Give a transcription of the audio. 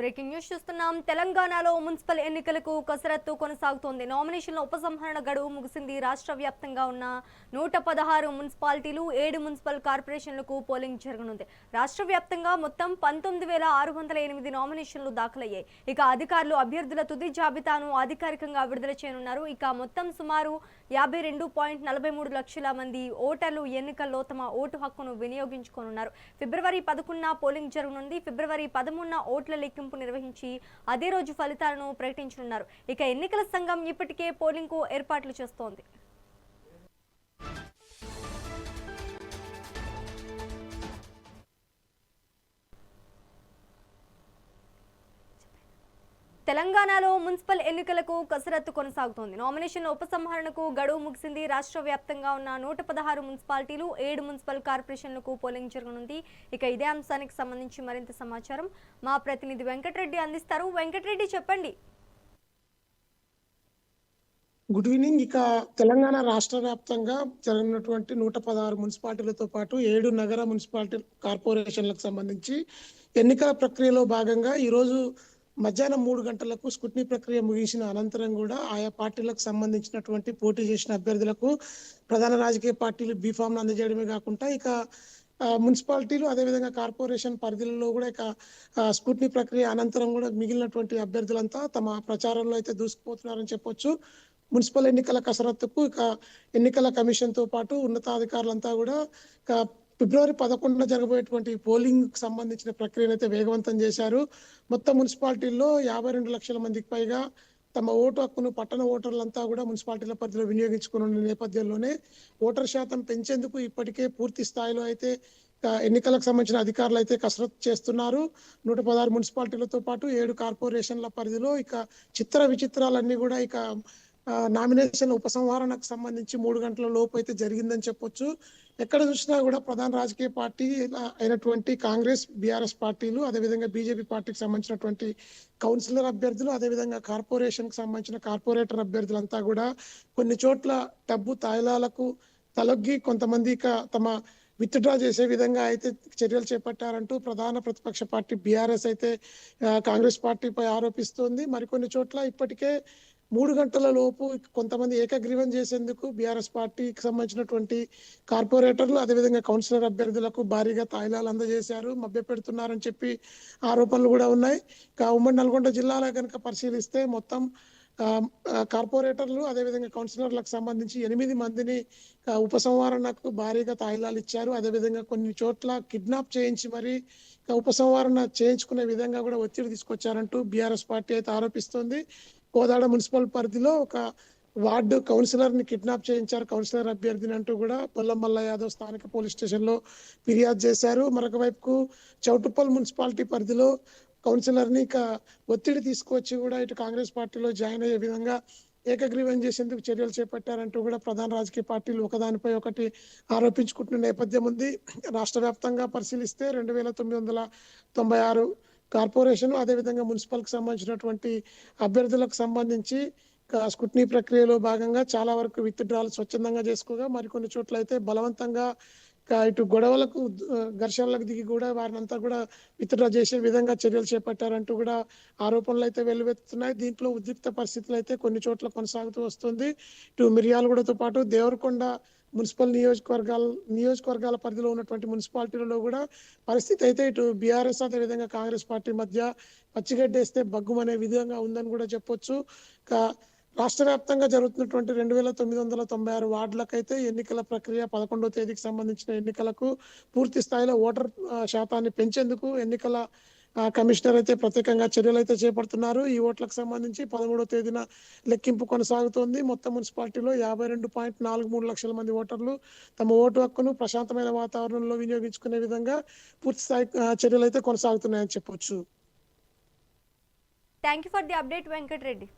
Breaking news చూస్తున్నాం. తెలంగాణలో municipal ఎన్నికలకు కసరత్తు కొనసాగుతోంది. నామినేషన్ల ఉపసంహరణ గడువు ముగిసింది. రాష్ట్ర వ్యాప్తంగా ఉన్న నూట పదహారు మున్సిపాలిటీలు ఏడు మున్సిపల్ కార్పొరేషన్లకు పోలింగ్ జరగనుంది. రాష్ట్ర వ్యాప్తంగా మొత్తం పంతొమ్మిది వేల ఆరు వందల ఎనిమిది నామినేషన్లు దాఖలయ్యాయి. ఇక అధికారులు అభ్యర్థుల తుది జాబితాను అధికారికంగా విడుదల చేయనున్నారు. ఇక మొత్తం సుమారు యాభై రెండు పాయింట్ నలభై మూడు లక్షల మంది ఓటర్లు ఎన్నికల్లో తమ ఓటు హక్కును వినియోగించుకోనున్నారు. ఫిబ్రవరి పదకొండున పోలింగ్ జరగనుంది. ఫిబ్రవరి పదమూడున ఓట్ల లెక్కింపు నిర్వహించి అదే రోజు ఫలితాలను ప్రకటించనున్నారు. ఇక ఎన్నికల సంఘం ఇప్పటికే పోలింగ్కు ఏర్పాట్లు చేస్తోంది. తెలంగాణలో మున్సిపల్ ఎన్నికలకు కసరత్తు కొనసాగుతోంది. నామినేషన్ల ఉపసంహరణకు గడువు ముగిసింది. రాష్ట్ర వ్యాప్తంగా ఉన్న నూట పదహారు మున్సిపాలిటీలు ఏడు మున్సిపల్ కార్పొరేషన్లకు పోలింగ్ జరగనుంది. ఇక ఇదే అంశానికి సంబంధించి మరింత సమాచారం మా ప్రతినిధి వెంకటరెడ్డి అందిస్తారు. వెంకటరెడ్డి చెప్పండి. గుడ్ ఈవినింగ్ ఇక తెలంగాణ రాష్ట్ర వ్యాప్తంగా జరిగినటువంటి నూట పదహారు మున్సిపాలిటీలతో పాటు ఏడు నగర మున్సిపాలిటీ కార్పొరేషన్లకు సంబంధించి ఎన్నికల ప్రక్రియలో భాగంగా ఈరోజు మధ్యాహ్నం మూడు గంటలకు స్కూట్నీ ప్రక్రియ ముగిసిన అనంతరం కూడా ఆయా పార్టీలకు సంబంధించినటువంటి పోటీ చేసిన అభ్యర్థులకు ప్రధాన రాజకీయ పార్టీలు బీఫామ్ అందజేయడమే కాకుండా ఇక మున్సిపాలిటీలు అదేవిధంగా కార్పొరేషన్ పరిధిలో కూడా ఇక స్కూట్నీ ప్రక్రియ అనంతరం కూడా మిగిలినటువంటి అభ్యర్థులంతా తమ ప్రచారంలో అయితే దూసుకుపోతున్నారని చెప్పొచ్చు. మున్సిపల్ ఎన్నికల కసరత్తుకు ఇక ఎన్నికల కమిషన్తో పాటు ఉన్నతాధికారులంతా కూడా ఇక ఫిబ్రవరి పదకొండున జరగబోయేటువంటి పోలింగ్ సంబంధించిన ప్రక్రియను అయితే వేగవంతం చేశారు. మొత్తం మున్సిపాలిటీల్లో యాభై రెండు లక్షల మందికి పైగా తమ ఓటు హక్కును పట్టణ ఓటర్లంతా కూడా మున్సిపాలిటీల పరిధిలో వినియోగించుకున్న నేపథ్యంలోనే ఓటర్ శాతం పెంచేందుకు ఇప్పటికే పూర్తి స్థాయిలో అయితే ఎన్నికలకు సంబంధించిన అధికారులు అయితే కసరత్తు చేస్తున్నారు. నూట పదహారు మున్సిపాలిటీలతో పాటు ఏడు కార్పొరేషన్ల పరిధిలో ఇక చిత్ర విచిత్రాలన్నీ కూడా ఇక నామినేషన్ ఉపసంహరణకు సంబంధించి మూడు గంటల లోపు అయితే జరిగిందని చెప్పొచ్చు. ఎక్కడ చూసినా కూడా ప్రధాన రాజకీయ పార్టీ అయినటువంటి కాంగ్రెస్ బీఆర్ఎస్ పార్టీలు అదేవిధంగా బీజేపీ పార్టీకి సంబంధించినటువంటి కౌన్సిలర్ అభ్యర్థులు అదేవిధంగా కార్పొరేషన్కి సంబంధించిన కార్పొరేటర్ అభ్యర్థులంతా కూడా కొన్ని చోట్ల డబ్బు తాయిలాలకు తలొగ్గి కొంతమంది తమ విత్డ్రా చేసే విధంగా అయితే చర్యలు చేపట్టారంటూ ప్రధాన ప్రతిపక్ష పార్టీ బీఆర్ఎస్ అయితే కాంగ్రెస్ పార్టీపై ఆరోపిస్తోంది. మరికొన్ని చోట్ల ఇప్పటికే మూడు గంటల లోపు కొంతమంది ఏకగ్రీవం చేసేందుకు బీఆర్ఎస్ పార్టీకి సంబంధించినటువంటి కార్పొరేటర్లు అదేవిధంగా కౌన్సిలర్ అభ్యర్థులకు భారీగా తాయిలాలు అందజేశారు మభ్యపెడుతున్నారని చెప్పి ఆరోపణలు కూడా ఉన్నాయి. ఉమ్మడి నల్గొండ జిల్లాలో కనుక పరిశీలిస్తే మొత్తం కార్పొరేటర్లు అదేవిధంగా కౌన్సిలర్లకు సంబంధించి ఎనిమిది మందిని ఉపసంహరణకు భారీగా తాయిలాలు ఇచ్చారు. అదేవిధంగా కొన్ని చోట్ల కిడ్నాప్ చేయించి మరి ఉపసంహరణ చేయించుకునే విధంగా కూడా ఒత్తిడి తీసుకొచ్చారంటూ బీఆర్ఎస్ పార్టీ అయితే ఆరోపిస్తోంది. కోదాడ మున్సిపల్ పరిధిలో ఒక వార్డు కౌన్సిలర్ని కిడ్నాప్ చేయించారు. కౌన్సిలర్ అభ్యర్థిని అంటూ కూడా పొల్లమల్ల యాదవ్ స్థానిక పోలీస్ స్టేషన్లో ఫిర్యాదు చేశారు. మరొక వైపుకు చౌటుప్పల్ మున్సిపాలిటీ పరిధిలో కౌన్సిలర్ని ఇక ఒత్తిడి తీసుకొచ్చి కూడా ఇటు కాంగ్రెస్ పార్టీలో జాయిన్ అయ్యే విధంగా ఏకగ్రీవం చేసేందుకు చర్యలు చేపట్టారంటూ కూడా ప్రధాన రాజకీయ పార్టీలు ఒకదానిపై ఒకటి ఆరోపించుకుంటున్న నేపథ్యం ఉంది. రాష్ట్ర వ్యాప్తంగా పరిశీలిస్తే రెండు వేల తొమ్మిది వందల తొంభై ఆరు కార్పొరేషన్ అదేవిధంగా మున్సిపల్కి సంబంధించినటువంటి అభ్యర్థులకు సంబంధించి స్కుట్నీ ప్రక్రియలో భాగంగా చాలా వరకు విత్డ్రాలు స్వచ్ఛందంగా చేసుకోగా మరికొన్ని చోట్ల అయితే బలవంతంగా ఇటు గొడవలకు ఘర్షణలకు దిగి కూడా వారినంతా కూడా విత్డ్రా చేసే విధంగా చర్యలు చేపట్టారంటూ కూడా ఆరోపణలు అయితే వెల్లువెత్తుతున్నాయి. దీంట్లో ఉద్రిక్త పరిస్థితులు అయితే కొన్ని చోట్ల కొనసాగుతూ వస్తుంది. ఇటు మిర్యాలగూడతో పాటు దేవరకొండ మున్సిపల్ నియోజకవర్గాల నియోజకవర్గాల పరిధిలో ఉన్నటువంటి మున్సిపాలిటీలలో కూడా పరిస్థితి అయితే ఇటు బీఆర్ఎస్ అదేవిధంగా కాంగ్రెస్ పార్టీ మధ్య పచ్చిగడ్డేస్తే బగ్గుమనే విధంగా ఉందని కూడా చెప్పొచ్చు. రాష్ట్ర వ్యాప్తంగా జరుగుతున్నటువంటి రెండు వేల తొమ్మిది వందల తొంభై ఆరు వార్డులకైతే ఎన్నికల ప్రక్రియ పదకొండో తేదీకి సంబంధించిన ఎన్నికలకు పూర్తి స్థాయిలో ఓటర్ శాతాన్ని పెంచేందుకు ఎన్నికల కమిషనర్ అయితే ప్రత్యేకంగా చర్యలు అయితే చేపడుతున్నారు. ఈ ఓట్లకు సంబంధించి పదమూడో తేదీన లెక్కింపు కొనసాగుతోంది. మొత్తం మున్సిపాలిటీలో యాభై రెండు పాయింట్ నాలుగు మూడు లక్షల మంది ఓటర్లు తమ ఓటు హక్కును ప్రశాంతమైన వాతావరణంలో వినియోగించుకునే విధంగా పూర్తి స్థాయి చర్యలు అయితే కొనసాగుతున్నాయని చెప్పొచ్చు. Thank you for the update Venkatareddy